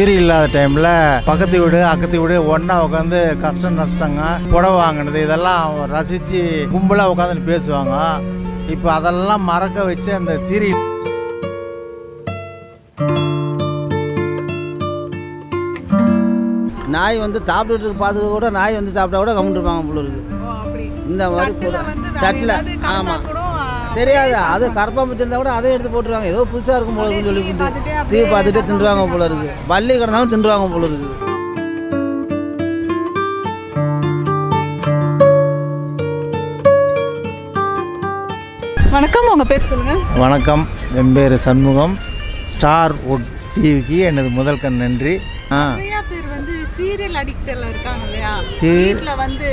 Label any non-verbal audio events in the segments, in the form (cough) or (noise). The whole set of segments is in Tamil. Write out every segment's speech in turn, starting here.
சீரி இல்லாத டைமில் பக்கத்து வீடு அக்கத்து வீடு ஒன்றா உட்காந்து கஷ்டம் நஷ்டங்க புடவை வாங்கினது இதெல்லாம் ரசித்து கும்பலாக உட்காந்து பேசுவாங்க. இப்போ அதெல்லாம் மறக்க வச்சு அந்த சீரி நாய் வந்து சாப்பிட்டுட்டு பார்த்துக்க கூட நாய் வந்து சாப்பிட்டா கூட கம்முட்டு இருப்பாங்க. இந்த மாதிரி தட்டுல ஆமாம் தெரியாது? அது கரப்பாம்பூச்சி இருந்தால் கூட அதை எடுத்து போட்டுருவாங்க. ஏதோ புதுசாக இருக்கும் போல இருக்குன்னு சொல்லி டிவி பார்த்துட்டே தீ பார்த்துட்டு தின்றுவாங்க போல இருக்கு. வள்ளி கிடந்தாலும் தின்றுவாங்க போல இருக்கு. வணக்கம். உங்க பேர் சொல்லுங்க. வணக்கம். என் பேர் சண்முகம். ஸ்டார் உட் டிவிக்கு எனது முதல் கண் நன்றி. ஆ. சீரியல் அடிக்டர்ல இருக்காங்க இல்லையா? வீட்ல வந்து.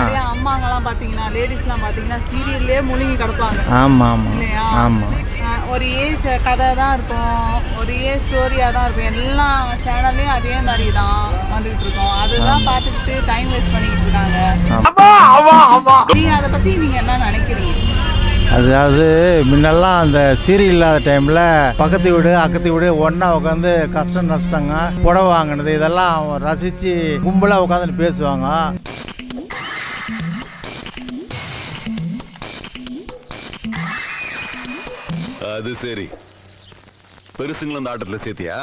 நிறைய அம்மாங்கெல்லாம் பாத்தீங்கன்னா லேடிஸ்லாம் பாத்தீங்கன்னா சீரியல்லே முழுங்கி கிடப்பாங்க. ஆமாம் ஆமாம் இல்லையா? ஆமாம் ஆ, ஒரு ஏஜ் கதை தான் இருக்கும். ஒரு ஏஜ் ஸ்டோரியா தான் இருக்கும். எல்லா சேனல்லையும் அதே மாதிரி தான் வந்துகிட்டு இருக்கோம். அதுதான் பார்த்துக்கிட்டு டைம் வேஸ்ட் பண்ணிக்கிட்டு இருக்காங்க. நீங்க அதை பத்தி நீங்க என்ன நினைக்கிறீங்க? அதாவது முன்னெல்லாம் அந்த சீரி இல்லாத டைமில் பக்கத்து வீடு அக்கத்து வீடு ஒன்றா உட்காந்து கஷ்டம் நஷ்டங்க புடவை வாங்கினது இதெல்லாம் ரசித்து கும்பலாக உட்காந்து பேசுவாங்க. அது சரி. பெருசுங்களும் அந்த ஆட்டத்தில் சேர்த்தியா?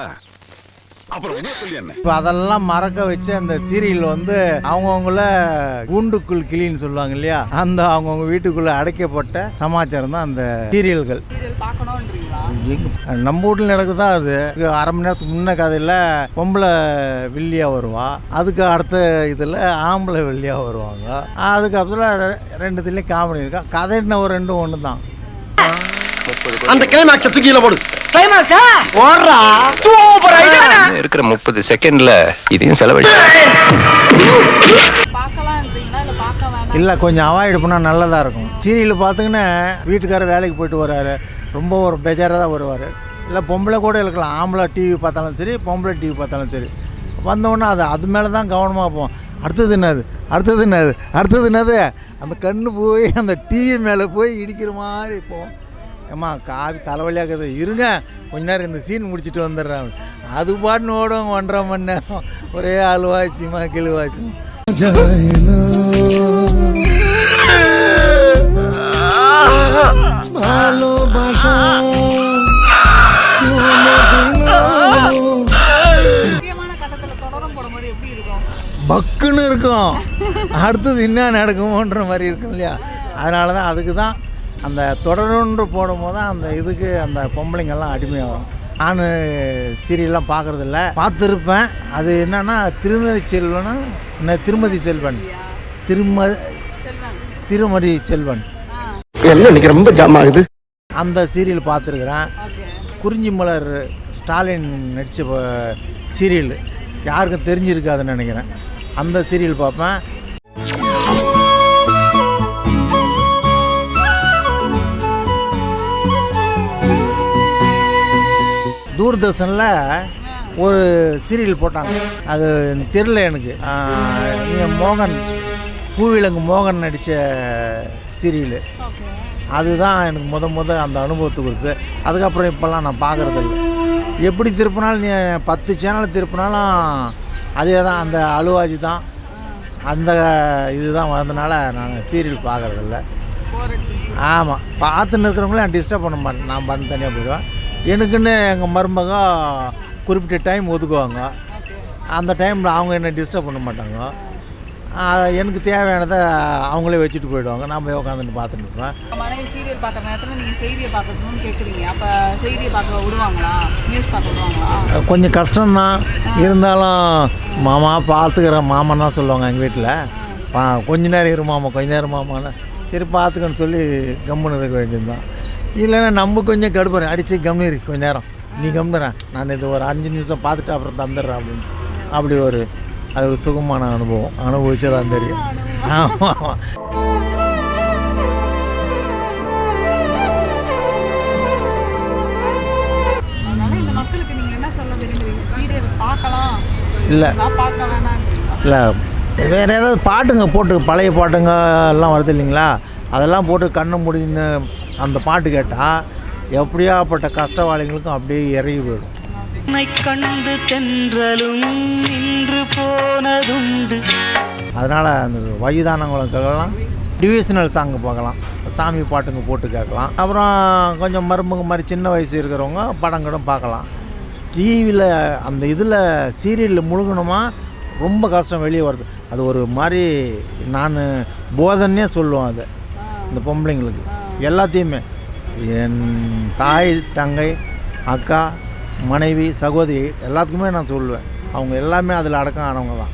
அப்புறம் என்ன என்ன? இப்போ அதெல்லாம் மறக்க வச்சு அந்த சீரியல் வந்து அவங்கவுங்கள கூண்டுக்குள் கிளின்னு சொல்லுவாங்க இல்லையா? அந்த அவங்கவுங்க வீட்டுக்குள்ளே அடைக்கப்பட்ட சமாச்சாரம் தான் அந்த சீரியல்கள். நம்ம வீட்டில் நடக்குதா அது? அரை மணி நேரத்துக்கு முன்ன கதையில் பொம்பளை வில்லியாக வருவா. அதுக்கு அடுத்த இதில் ஆம்பளை வில்லியாக வருவாங்க. அதுக்கப்புறம் ரெண்டுத்துலேயும் காமெடி இருக்கா? கதைன்னு ஒரு ரெண்டும் ஒன்று தான் அந்த கிளைமாக்ஸ தூக்கில போடு. கிளைமாக்ஸா ஓடுறா இருக்கிற முப்பது செகண்ட்ல இதையும் செலவழி இல்லை கொஞ்சம் அவாய்டு பண்ணால் நல்லதாக இருக்கும். சீரியல் பார்த்திங்கன்னா வீட்டுக்காரர் வேலைக்கு போயிட்டு வர்றாரு ரொம்ப ஒரு பெஜாராக தான் வருவார். இல்லை பொம்பளை கூட இருக்கலாம். ஆம்பளை டிவி பார்த்தாலும் சரி பொம்பளை டிவி பார்த்தாலும் சரி. வந்தோடனே அது அது மேலே தான் கவனமாக போவோம். அடுத்தது என்னது? அடுத்தது என்னது? அடுத்தது என்னது? அந்த கண்ணு போய் அந்த டிவி மேலே போய் இடிக்கிற மாதிரி போவோம். ஏம்மா காவி தலைவலியாக்குது. இருங்க கொஞ்ச நேரம் இந்த சீன் முடிச்சுட்டு வந்துடுறாங்க அது பாட்டுன்னு ஓடும் ஒன்றரை மணி நேரம். ஒரே அழுவாச்சிமா கிழுவாச்சிமா. முக்கியமான பக்குன்னு இருக்கும். அடுத்தது என்ன நடக்குமோன்ற மாதிரி இருக்கும் இல்லையா? அதனால தான் அதுக்கு தான் அந்த தொடருன்று போடும்போது தான் அந்த இதுக்கு அந்த பொம்பளைங்கெல்லாம் அடிமையாகும். நான் சீரியல்லாம் பார்க்குறதில்ல பார்த்துருப்பேன். அது என்னன்னா திருமதி செல்வனா? என்ன திருமதி செல்வன்? திரும செல்வன் திருமதி செல்வன். என்ன இன்னைக்கு ரொம்ப ஜாம் ஆகுது? அந்த சீரியல் பார்த்துருக்குறேன். குறிஞ்சி மலர் ஸ்டாலின் நடித்த சீரியல். யாருக்கும் தெரிஞ்சிருக்காதுன்னு நினைக்கிறேன். அந்த சீரியல் பார்ப்பேன். தூர்தர்ஷனில் ஒரு சீரியல் போட்டாங்க. அது தெரில எனக்கு. மோகன் பூவிலங்கு மோகன் நடித்த சீரியலு. அதுதான் எனக்கு முத முத அந்த அனுபவத்தை கொடுத்து அதுக்கப்புறம் இப்போல்லாம் நான் பார்க்குறதில்ல எப்படி திருப்பினாலும் நீ பத்து சேனல் திருப்பினாலும் அதே தான் அந்த அழுவாஜி தான். அந்த இதுதான் வந்தனால நான் சீரியல் பார்க்குறதில்ல ஆமாம் பார்த்துன்னு இருக்கிறவங்கள நான் டிஸ்டர்ப் பண்ண மாட்டேன். நான் பண்ண தனியாக போயிடுவேன். எனக்குன்னு எங்கள் மருமக குறிப்பிட்ட டைம் ஒதுக்குவாங்க. அந்த டைமில் அவங்க என்ன டிஸ்டர்ப் பண்ண மாட்டாங்க. எனக்கு தேவையானதை அவங்களே வச்சுட்டு போயிடுவாங்க. நான் போய் உட்காந்துட்டு பார்த்துட்டு இருப்பேன். மனைவி சீரியல் பார்க்குற நேரத்தில் நீங்கள் செய்தியை பார்க்கணும்னு கேட்குறீங்க அப்போ செய்தியை பார்க்க விடுவாங்களா? நியூஸ் பார்க்க விடுவாங்களா? கொஞ்சம் கஷ்டம்தான். இருந்தாலும் மாமா பார்த்துக்கிறேன். மாமன் தான் சொல்லுவாங்க எங்கள் வீட்டில் பா கொஞ்ச நேரம் இரு மாமா கொஞ்ச நேரம் மாமான்னு. சரி பார்த்துக்கன்னு சொல்லி கம்முன்னு இருக்க வேண்டியதுதான். இல்லைன்னா நம்ம கொஞ்சம் கடுப்புறேன் அடித்து கம்னு இரு கொஞ்ச நேரம். நீ கம்முறேன் நான் இது ஒரு அஞ்சு நிமிஷம் பார்த்துட்டு அப்புறம் தந்துடுறேன் அப்படின்னு. அப்படி ஒரு அது ஒரு சுகமான அனுபவம். அனுபவிச்சதான் தெரியும் ஆமாம் இல்லை. இல்லை வேறு ஏதாவது பாட்டுங்க போட்டு பழைய பாட்டுங்க எல்லாம் வருது இல்லைங்களா? அதெல்லாம் போட்டு கண்ணு முடின்னு அந்த பாட்டு கேட்டால் எப்படியாப்பட்ட கஷ்டவாளிகளுக்கும் அப்படியே இறங்கி போயிடும். உன்னை கண்டு தென்றலும் நின்று போனதுண்டு. அதனால் அந்த வயுதானங்களுக்கெல்லாம் டிவிஷனல் சாங்கு பார்க்கலாம். சாமி பாட்டுங்க போட்டு கேட்கலாம். அப்புறம் கொஞ்சம் மருமக மாதிரி சின்ன வயசு இருக்கிறவங்க படம் கூட பார்க்கலாம். டிவியில் அந்த இதில் சீரியலில் முழுகணுமா? ரொம்ப கஷ்டம் வெளியே வருது. அது ஒரு மாதிரி நான் போதனையே சொல்லுவேன் அதை. இந்த பொம்பளைங்களுக்கு. எல்லாத்தையுமே. என் தாய் தங்கை அக்கா மனைவி சகோதரி எல்லாத்துக்குமே நான் சொல்லுவேன். அவங்க எல்லாமே அதில் அடக்கம் ஆனவங்க தான்.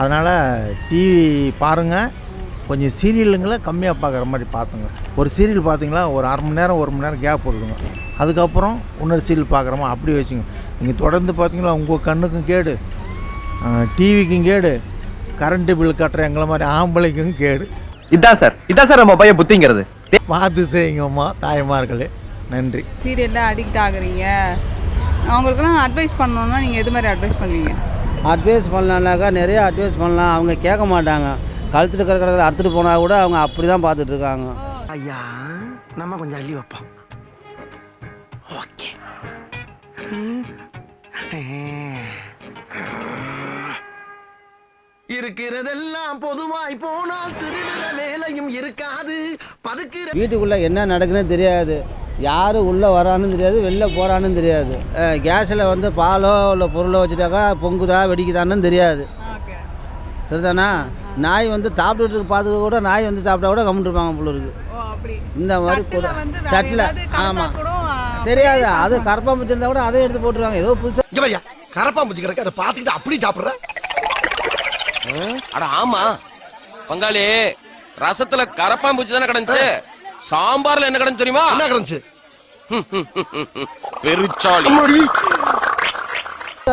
அதனால் டிவி பாருங்கள் கொஞ்சம் சீரியலுங்களை கம்மியாக பார்க்குற மாதிரி பார்த்துங்க ஒரு சீரியல் பார்த்தீங்களா ஒரு அரை மணி நேரம் ஒரு மணி நேரம் கேப் விடுங்க அதுக்கப்புறம் இன்னொரு சீரியல் பார்க்குறோமா அப்படி வச்சுங்க. நீங்கள் தொடர்ந்து பார்த்தீங்களா உங்கள் கண்ணுக்கும் கேடு டிவிக்கும் கேடு கரண்ட்டு பில் கட்டுற எங்களை மாதிரி ஆம்பளைக்கும் கேடு. இதான் சார் இதான் சார் நம்ம பையன் புத்திங்கிறது. பார்த்து செய்யுங்கம்மா தாய்மார்களே. நன்றி. சீரியலில் அடிக்ட் ஆகுறீங்க. அவங்களுக்குலாம் அட்வைஸ் பண்ணணும்னா நீங்கள் எது மாதிரி அட்வைஸ் பண்ணுவீங்க? அட்வைஸ் பண்ணலான்னாக்கா நிறைய அட்வைஸ் பண்ணலாம். அவங்க கேட்க மாட்டாங்க. கழுத்தில் கிடக்கிறத அறுத்துட்டு போனால் கூட அவங்க அப்படி தான் பார்த்துட்டு இருக்காங்க. ஐயா நம்ம கொஞ்சம் அள்ளி வைப்போம். ஓகே. இருக்கிறதெல்லாம் பொதுவாய் போனால் திருடுற வேலையும் இருக்காது. பதுக்கிற வீட்டுக்குள்ளே என்ன நடக்குதுன்னு தெரியாது. யார் உள்ளே வரான்னு தெரியாது வெளில போகிறான்னு தெரியாது. கேஸில் வந்து பாலோ இல்லை பொருளோ வச்சுட்டாக்கா பொங்குதா வெடிக்குதான்னு தெரியாது. சரிதானா? நாய் வந்து சாப்பிட்டுட்டு பார்த்துக்க கூட நாய் வந்து சாப்பிட்டா கூட கம்முட்டு இருப்பாங்க போல இருக்கு. ஓ அப்படி. இந்த மாதிரி கூட தட்டுல. ஆமாம் தெரியாது. அது கரப்பாம்பூச்சி இருந்தால் கூட அதை எடுத்து போட்டுருவாங்க. ஏதோ புதுசாக கரப்பாம்பூச்சி கிடக்கு அதை பார்த்துக்கிட்டு அப்படியே சாப்பிடுற? அட ஆமா. பங்காளி ரசத்துல கரப்பாம்பூச்சி தானே கிடந்துச்சு? சாம்பார்ல என்ன கிடந்து தெரியுமா? என்ன கிடந்துச்சு? பெருச்சாளி.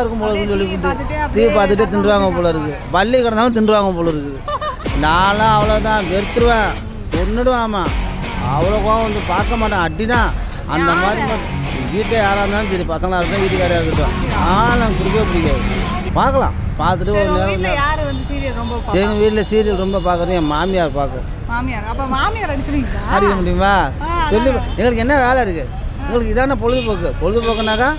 இருக்கும் போல சொல்லிவிட்டு டிவி பார்த்துட்டே தின்றுவாங்க போல இருக்கு. பள்ளி கிடந்தாலும் தின்றுவாங்க போல இருக்குது நான்லாம் அவ்வளோதான் வெறுத்துருவேன். கொன்னுடுவேன் ஆமாம் அவ்வளோ கோவம் வந்து பார்க்க மாட்டேன். அடி தான் அந்த மாதிரி வீட்டில் யாராக இருந்தாலும் சரி பசங்களாக இருக்கட்டும் வீட்டுக்காரியாக இருக்கட்டும். ஆனால் பிடிக்கவே பிடிக்காது. பார்க்கலாம். பார்த்துட்டு ஒரு நேரம் வீட்ல யாரு வந்து சீரியல் ரொம்ப பார்ப்பா? எங்கள் வீட்டில் சீரியல் ரொம்ப பார்க்குறது என் மாமியார் பார்க்கும். மாமியார். அப்ப மாமியார் அடிச்சிருக்கீங்களா அடிக்க முடியுமா? சொல்லி எங்களுக்கு என்ன வேலை இருக்குது எங்களுக்கு இதான பொழுதுபோக்கு. பொழுதுபோக்குனாக்கா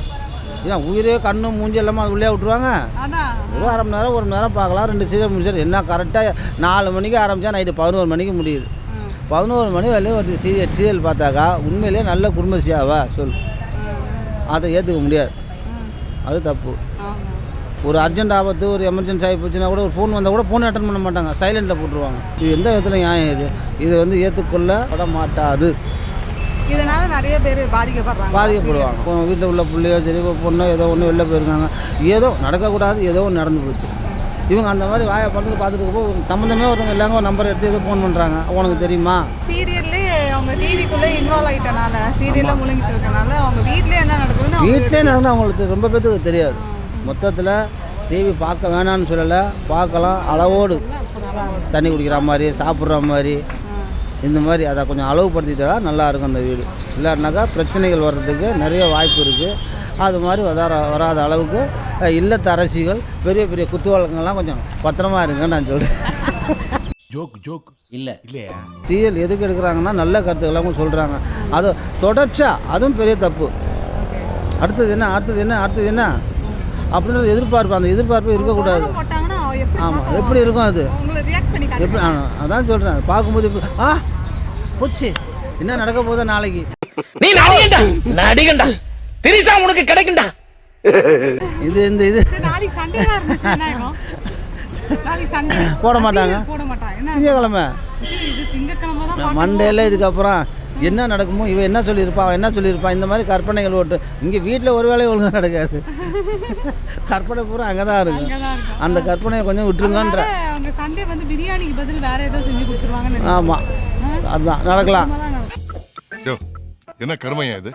இதான் உயிரே கண்ணு மூஞ்சி எல்லாமே அது உள்ளே விட்ருவாங்க அதான். ஒரு அரை மணி நேரம் ஒரு மணி நேரம் பார்க்கலாம். ரெண்டு சீரியல் முடிச்சாரு என்ன கரெக்டாக நாலு மணிக்கு ஆரம்பித்தா நைட்டு பதினோரு மணிக்கு முடியுது. பதினோரு மணி வரையும் ஒரு சீரியல் சீரியல் பார்த்தாக்கா உண்மையிலேயே நல்ல குடும்பசியாவா? சொல் அதை ஏற்றுக்க முடியாது. அது தப்பு. ஒரு அர்ஜென்ட் ஆபத்து ஒரு எமர்ஜென்சி ஆகி போச்சுன்னா கூட ஒரு ஃபோன் வந்தால் கூட ஃபோன் அட்டன் பண்ண மாட்டாங்க. சைலண்டில் போட்டுருவாங்க. இது எந்த விதத்தில் நியாயம் இது? இது வந்து ஏற்றுக்கொள்ள பட மாட்டாது. இதனால நிறைய பேர் பாதிக்கப்படுறாங்க. பாதிக்கப்படுவாங்க. வீட்டில் உள்ள பிள்ளையோ சரி பொண்ணோ ஏதோ ஒன்று வெளில போயிருக்காங்க. ஏதோ நடக்கக்கூடாது ஏதோ ஒன்று நடந்து போச்சு. இவங்க அந்த மாதிரி வாயை படத்துக்கு பார்த்துட்டு இருக்கப்போ சம்மந்தமே ஒருத்தவங்க இல்லைங்க ஒரு நம்பர் எடுத்து ஏதோ ஃபோன் பண்ணுறாங்க உனக்கு தெரியுமா? சீரியல்லே அவங்க டிவிக்குள்ளே இன்வால்வ் ஆயிட்டனால சீரியல்ல முழுங்கிட்டு இருக்கனால அவங்க வீட்லயே என்ன நடக்குதுன்னு வீட்டிலே நடந்து அவங்களுக்கு ரொம்ப பேத்துக்கு தெரியாது. மொத்தத்தில் டிவி பார்க்க வேணாம்னு சொல்லலை. பார்க்கலாம். அளவோடு தண்ணி குடிக்கிற மாதிரி சாப்பிட்ற மாதிரி. இந்த மாதிரி அதை கொஞ்சம் அளவுபடுத்திட்டா தான் நல்லா இருக்கும் அந்த வீடு. இல்லாட்டினாக்கா பிரச்சனைகள் வர்றதுக்கு நிறைய வாய்ப்பு இருக்குது அது மாதிரி வராத வராத அளவுக்கு இல்லத்து அரசிகள் பெரிய பெரிய குத்துவழக்கங்கள்லாம் கொஞ்சம் பத்திரமா இருங்கன்னு நான் சொல்கிறேன் இல்ல. சீரியல் எதுக்கு எடுக்கிறாங்கன்னா நல்ல கருத்துக்கெல்லாம் சொல்கிறாங்க அது தொடர்ச்சியாக அதுவும் பெரிய தப்பு. அடுத்தது என்ன அடுத்தது என்ன அடுத்தது என்ன? அப்படின்னு எதிர்பார்ப்பு அந்த எதிர்பார்ப்பு இருக்கக்கூடாது. ஆமாம்? எப்படி இருக்கும் அது. எப்படி அதான் சொல்கிறேன் பார்க்கும்போது எப்படி ஆ போச்சு. என்ன நடக்க போதா நாளைக்கு. நீ நடிகண்டா? நடிகண்டா? திரிசா உனக்கு கிடைக்கும்டா இது இந்த இது. (laughs) போட மாட்டாங்க. போட மாட்டாங்க என்ன திங்கக்கிழமை. மண்டேல இதுக்கப்புறம் என்ன நடக்குமோ இவன் என்ன சொல்லியிருப்பா அவன் என்ன சொல்லியிருப்பா இந்த மாதிரி கற்பனைகள் ஓட்டு. இங்கே வீட்டில் ஒரு வேலையும் ஒழுங்காக நடக்காது. கற்பனை பூரா அங்கே தான் இருக்கும். அந்த கற்பனையை கொஞ்சம் விட்டுருங்கன்ற. அவங்க சண்டே வந்து பிரியாணிக்கு பதில் வேற ஏதோ செஞ்சு கொடுத்துருவாங்கன்னு ஆமாம் அதுதான் நடக்கலாம். என்ன கருமையா இது?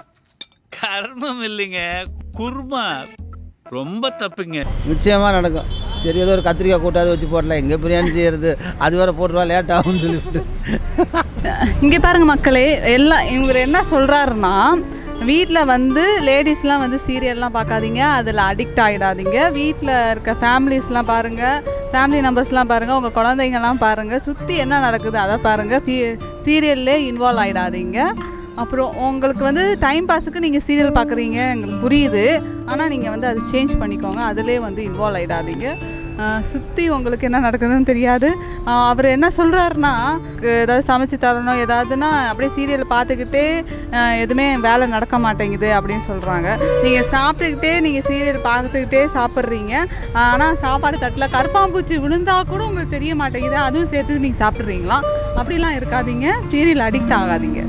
கர்மம் இல்லைங்க குர்மா. ரொம்ப தப்புங்க. நிச்சயமாக நடக்கும். சரி ஏதோ ஒரு கத்திரிக்காய் கூட்டாது வச்சு போடலாம். எங்கே பிரியாணி செய்கிறது அது வேறு போட்டுருவா லேட் ஆகும்னு சொல்லிவிட்டு. இங்கே பாருங்க மக்களே எல்லாம் இவர் என்ன சொல்கிறாருன்னா வீட்டில் வந்து லேடிஸ்லாம் வந்து சீரியல்லாம் பார்க்காதீங்க அதில் அடிக்ட் ஆகிடாதீங்க வீட்டில் இருக்க ஃபேமிலிஸ்லாம் பாருங்கள் ஃபேமிலி நம்பர்ஸ்லாம் பாருங்கள் உங்கள் குழந்தைங்கலாம் பாருங்கள் சுற்றி என்ன நடக்குது அதை பாருங்கள் ஃபீ சீரியல்லே இன்வால்வ் ஆகிடாதீங்க அப்புறம் உங்களுக்கு வந்து டைம் பாஸுக்கு நீங்கள் சீரியல் பார்க்குறீங்க எங்களுக்கு புரியுது. ஆனால் நீங்கள் வந்து அதை சேஞ்ச் பண்ணிக்கோங்க. அதிலே வந்து இன்வால்வ் ஆகிடாதீங்க சுற்றி உங்களுக்கு என்ன நடக்குதுன்னு தெரியாது. அவர் என்ன சொல்கிறாருன்னா ஏதாவது சமைச்சு தரணும் ஏதாவதுன்னா அப்படியே சீரியல் பார்த்துக்கிட்டே எதுவுமே வேலை நடக்க மாட்டேங்குது அப்படின்னு சொல்கிறாங்க நீங்கள் சாப்பிட்டுக்கிட்டே நீங்கள் சீரியல் பார்த்துக்கிட்டே சாப்பிட்றீங்க. ஆனால் சாப்பாடு தட்டில் கருப்பாம்பூச்சி விழுந்தா கூட உங்களுக்கு தெரிய மாட்டேங்குது. அதுவும் சேர்த்து நீங்கள் சாப்பிட்றீங்களா? அப்படிலாம் இருக்காதீங்க. சீரியல் அடிக்ட் ஆகாதீங்க.